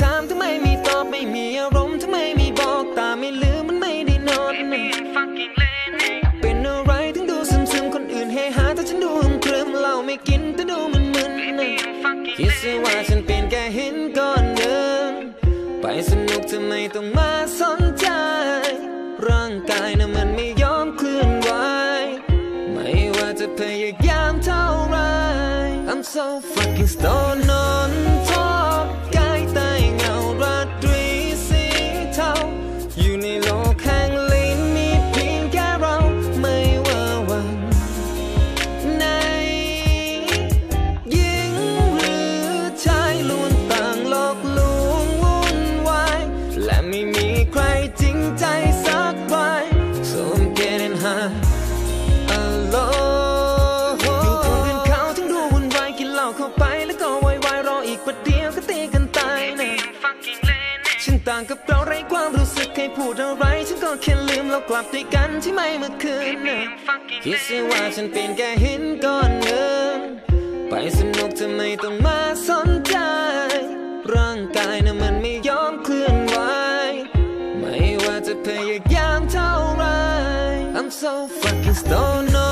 ถามทำไมไม่ตอบไม่มีอารมณ์ทำไมไม่บอกตาไม่ลืมมันไม่ได้นอนเป็นอะไรถึงดูซึมซึมๆคนอื่นเฮฮาแต่ฉันดูหึมครึมเหล้าไม่กินแต่ดูมันมึนคิดซะว่าฉันเป็น สนุกทำไมต้องมาสนใจ ร่างกายน่ะมันไม่ยอมเคลื่อนไหว ไม่ว่าจะพยายามเท่าไร I'm so fucking stoned ต่างกับเราไร้ความรู้สึกให้พูดอะไร ฉันก็แค่ลืมแล้วกลับด้วยกันที่ไม่เมื่อคืนคิดซะว่าฉันเป็นแค่หินก้อนเงินไปสนุกทำไมต้องมาสนใจ ร่างกายน่ะมันไม่ยอมเคลื่อนไหวไม่ว่าจะพยายามเท่าไร I'm so fucking stoned